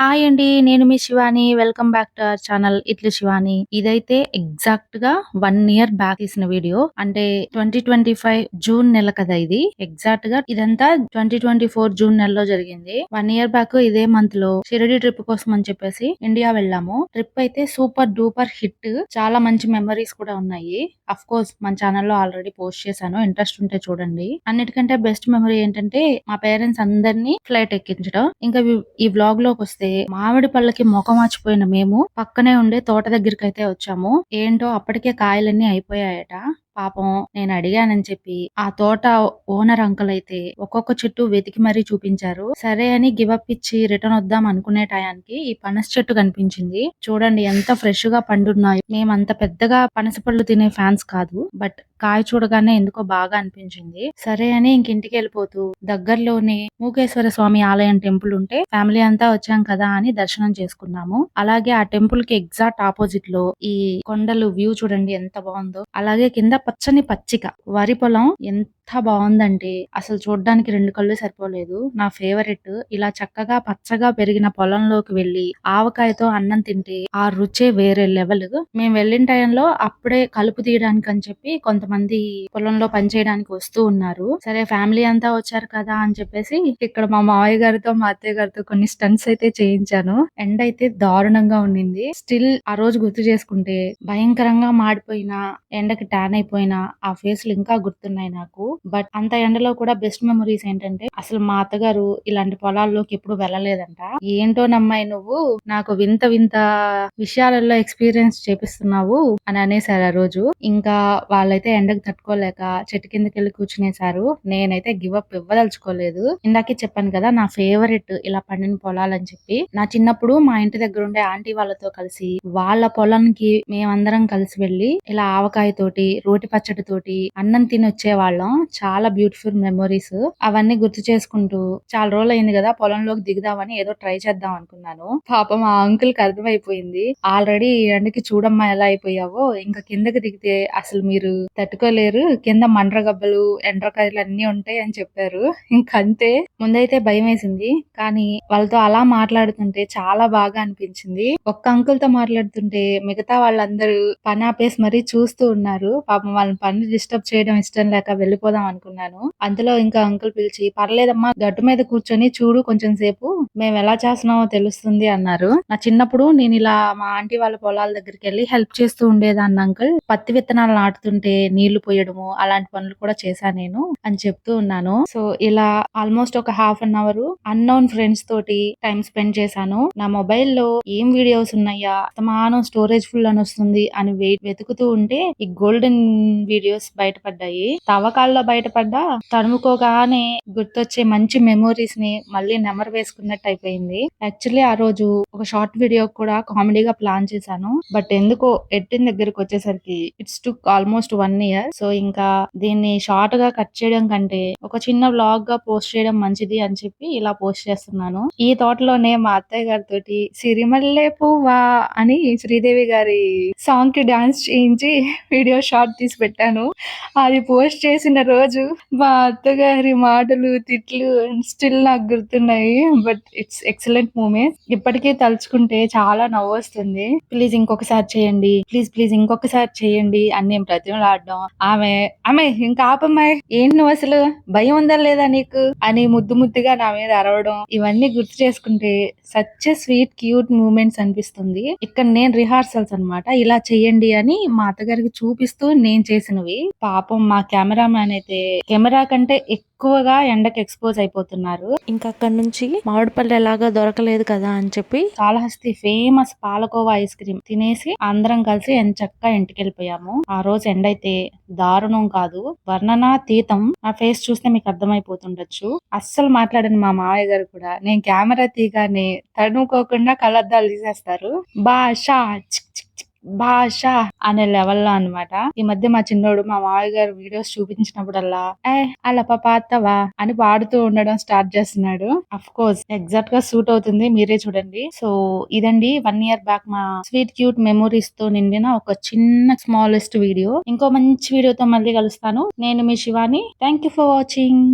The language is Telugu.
హాయ్ అండి నేను మీ Shivani. Welcome back to our channel ఇట్లు శివాని. ఇదైతే ఎగ్జాక్ట్గా వన్ ఇయర్ బ్యాక్ తీసిన వీడియో అంటే ట్వంటీ ట్వంటీ ఫైవ్ జూన్ నెల కదా ఇది. ఎగ్జాక్ట్గా ఇదంతా ట్వంటీ ట్వంటీ ఫోర్ జూన్ నెలలో జరిగింది. వన్ ఇయర్ బ్యాక్ ఇదే మంత్లో షిరడి ట్రిప్ కోసం అని చెప్పేసి ఇండియా వెళ్ళాము. ట్రిప్ అయితే సూపర్ డూపర్ హిట్ చాలా మంచి మెమరీస్ కూడా ఉన్నాయి. అఫ్ కోర్స్ మన ఛానల్లో ఆల్రెడీ పోస్ట్ చేశాను. ఇంట్రెస్ట్ ఉంటే చూడండి. అన్నిటికంటే బెస్ట్ మెమరీ ఏంటంటే మా పేరెంట్స్ అందరినీ ఫ్లైట్ ఎక్కించడం. ఇంకా ఈ వ్లాగ్లోకి వస్తే మామిడి పళ్ళకి మొఖం మర్చిపోయిన మేము పక్కనే ఉండే తోట దగ్గరికి అయితే వచ్చాము. ఏంటో అప్పటికే కాయలన్నీ అయిపోయాయట. పాపం నేను అడిగానని చెప్పి ఆ తోట ఓనర్ అంకుల్ అయితే ఒక్కొక్క చెట్టు వెతికి మరీ చూపించారు. సరే అని గివప్ ఇచ్చి రిటర్న్ వద్దాం అనుకునే టయానికి ఈ పనస చెట్టు కనిపించింది. చూడండి ఎంత ఫ్రెష్గా పండున్నాయి. మేము అంత పెద్దగా పనస పళ్ళు తినే ఫ్యాన్స్ కాదు. బట్ కాయ చూడగానే ఎందుకో బాగా అనిపించింది. సరే అని ఇంకింటికి వెళ్ళిపోతూ దగ్గరలోనే మూకేశ్వర స్వామి ఆలయం టెంపుల్ ఉంటే ఫ్యామిలీ అంతా వచ్చాం కదా అని దర్శనం చేసుకున్నాము. అలాగే ఆ టెంపుల్కి ఎగ్జాక్ట్ ఆపోజిట్లో ఈ కొండలు వ్యూ చూడండి ఎంత బాగుందో. అలాగే కింద పచ్చని పచ్చిక. వరి పొలం ఎంత బాగుందంటే అసలు చూడడానికి రెండు కళ్ళు సరిపోలేదు. నా ఫేవరెట్. ఇలా చక్కగా పచ్చగా పెరిగిన పొలంలోకి వెళ్ళి ఆవకాయతో అన్నం తింటే ఆ రుచే వేరే లెవెల్. మేము వెళ్ళిన టైంలో అప్పుడే కలుపు తీయడానికి అని చెప్పి కొంతమంది పొలంలో పనిచేయడానికి వస్తూ ఉన్నారు. సరే ఫ్యామిలీ అంతా వచ్చారు కదా అని చెప్పేసి ఇక్కడ మా మావయ్య గారితో మా అత్తయ్య గారితో కొన్ని స్టంట్స్ అయితే చేయించాను. ఎండ అయితే దారుణంగా ఉండింది. స్టిల్ ఆ రోజు గుర్తు చేసుకుంటే భయంకరంగా మాడిపోయిన ఎండకి ట్యాన్ అయిపోయిన ఆ ఫేస్లు ఇంకా గుర్తున్నాయి నాకు. బట్ అంత ఎండలో కూడా బెస్ట్ మెమరీస్ ఏంటంటే అసలు మా అత్తగారు ఇలాంటి పొలాల్లోకి ఎప్పుడు వెళ్ళలేదంట. ఏంటో నమ్మాయి నువ్వు నాకు వింత వింత విషయాలలో ఎక్స్పీరియన్స్ చేపిస్తున్నావు అని అనేసారు ఆ రోజు. ఇంకా వాళ్ళైతే ఎండకు తట్టుకోలేక చెట్టు కిందకి వెళ్ళి కూర్చునేసారు నేనైతే గివ్ అప్ ఇవ్వదలుచుకోలేదు. ఇందాకే చెప్పాను కదా నా ఫేవరెట్ ఇలా పండిన పొలాలని చెప్పి. నా చిన్నప్పుడు మా ఇంటి దగ్గర ఉండే ఆంటీ వాళ్ళతో కలిసి వాళ్ళ పొలానికి మేమందరం కలిసి వెళ్ళి ఇలా ఆవకాయ తోటి రోటి పచ్చడి తోటి అన్నం తిని వచ్చే వాళ్ళం చాలా బ్యూటిఫుల్ మెమొరీస్ అవన్నీ గుర్తు చేసుకుంటూ చాలా రోజులు అయింది కదా పొలంలోకి దిగుదామని ఏదో ట్రై చేద్దాం అనుకున్నాను. పాపం ఆ అంకుల్కి అర్థమైపోయింది. ఆల్రెడీ ఎండకి చూడమ్మా ఎలా అయిపోయావో? ఇంకా కిందకి దిగితే అసలు మీరు తట్టుకోలేరు. కింద మండ్రగబ్బలు ఎండ్రకాయలు అన్ని ఉంటాయి అని చెప్పారు. ఇంకంతే ముందైతే భయం వేసింది కానీ వాళ్ళతో అలా మాట్లాడుతుంటే చాలా బాగా అనిపించింది. ఒక్క అంకుల్తో మాట్లాడుతుంటే మిగతా వాళ్ళందరూ పని ఆపేసి మరీ చూస్తూ ఉన్నారు. పాపం వాళ్ళని పని డిస్టర్బ్ చేయడం ఇష్టం లేక వెళ్ళిపోదాం అనుకున్నాను. అందులో ఇంకా అంకుల్ పిలిచి పర్లేదమ్మా గట్టు మీద కూర్చొని చూడు కొంచెం సేపు మేము ఎలా చేస్తున్నామో తెలుస్తుంది అన్నారు. నా చిన్నప్పుడు నేను ఇలా మా ఆంటీ వాళ్ళ పొలాల దగ్గరికి వెళ్ళి హెల్ప్ చేస్తూ ఉండేదాన్ని అంకుల్ పత్తి విత్తనాలు నాటుతుంటే నీళ్ళు పోయడము అలాంటి పనులు కూడా చేశాను నేను అని చెప్తూ ఉన్నాను. సో ఇలా ఆల్మోస్ట్ ఒక half an hour unknown friends తోటి టైం స్పెండ్ చేశాను. నా మొబైల్లో ఏం వీడియోస్ ఉన్నాయా? సమానం స్టోరేజ్ ఫుల్ అని వస్తుంది అని వెతుకుతూ ఉంటే ఈ గోల్డెన్ వీడియోస్ బయటపడ్డాయి. తవ్వకాల్లో బయటపడ్డా తడుముకోగానే గుర్తొచ్చే మంచి మెమోరీస్ని మళ్ళీ నెమరు వేసుకున్నట్టు అయిపోయింది. యాక్చువల్లీ ఆ రోజు ఒక షార్ట్ వీడియో కూడా కామెడీగా ప్లాన్ చేశాను. బట్ ఎందుకో ఎట్టిన దగ్గరకు వచ్చేసరికి it's took almost one year so ఇంకా దీన్ని షార్ట్గా కట్ చేయడం కంటే ఒక చిన్న వ్లాగ్గా పోస్ట్ చేయడం మంచిది అని చెప్పి ఇలా పోస్ట్ చేస్తున్నాను. ఈ తోటలోనే మా అత్తయ్య గారితో సిరిమల్లే పువ్వా అని శ్రీదేవి గారి సాంగ్కి డాన్స్ చేయించి వీడియో షార్ట్ తీసి పెట్టాను. అది పోస్ట్ చేసిన రోజు మా అత్తగారి మాటలు తిట్లు స్టిల్ నాకు గుర్తున్నాయి. బట్ ఇట్స్ ఎక్సలెంట్ మూమెంట్ ఇప్పటికీ తలుచుకుంటే చాలా నవ్వు వస్తుంది. ప్లీజ్ ఇంకొకసారి చేయండి. ప్లీజ్ ప్లీజ్ ఇంకొకసారి చేయండి అని నేను ప్రతిమలాడడం ఆమె ఆమె ఇంకా ఆపమ్మాయి. ఏంటి నువ్వు అసలు? భయం ఉందా లేదా నీకు? అని ముద్దు ముద్దుగా నా మీద అరవడం. ఇవన్నీ గుర్తు చేసుకుంటే సచ్ స్వీట్ క్యూట్ మూమెంట్స్ అనిపిస్తుంది. ఇక్కడ నేను రిహార్సల్స్ అనమాట ఇలా చేయండి అని మా అత్తగారికి చూపిస్తూ నేను చేసినవి. పాపం మా కెమెరామ్యాన్ అయితే కెమెరా కంటే ఎక్కువగా ఎండకి ఎక్స్పోజ్ అయిపోతున్నారు. ఇంకా అక్కడ నుంచి మామిడిపల్లి ఎలాగా దొరకలేదు కదా అని చెప్పి Kalahasti famous palkova ice cream తినేసి అందరం కలిసి చక్కగా ఇంటికి వెళ్ళిపోయాము ఆ రోజు ఎండ అయితే దారుణం కాదు. వర్ణనాతీతం. నా ఫేస్ చూస్తే మీకు అర్థమైపోతుండొచ్చు. అస్సలు మాట్లాడని మా మావయ్య గారు కూడా. నేను కెమెరా తీగానే తడుముకోకుండా కలద్దాలు తీసేస్తారు. బాషా భాష అనే లెవెల్లో అనమాట ఈ మధ్య మా చిన్నోడు మా మామయ్య గారు వీడియోస్ చూపించినప్పుడల్లా ఏ అలా పాతవా అని పాడుతూ ఉండడం స్టార్ట్ చేస్తున్నాడు. అఫ్ కోర్స్ ఎగ్జాక్ట్గా సూట్ అవుతుంది మీరే చూడండి. సో ఇదండి వన్ ఇయర్ బ్యాక్ మా స్వీట్ క్యూట్ మెమోరీస్తో నిండిన ఒక చిన్న స్మాలెస్ట్ వీడియో ఇంకో మంచి వీడియోతో మళ్ళీ కలుస్తాను. నేను మీ Shivani. Thank you for watching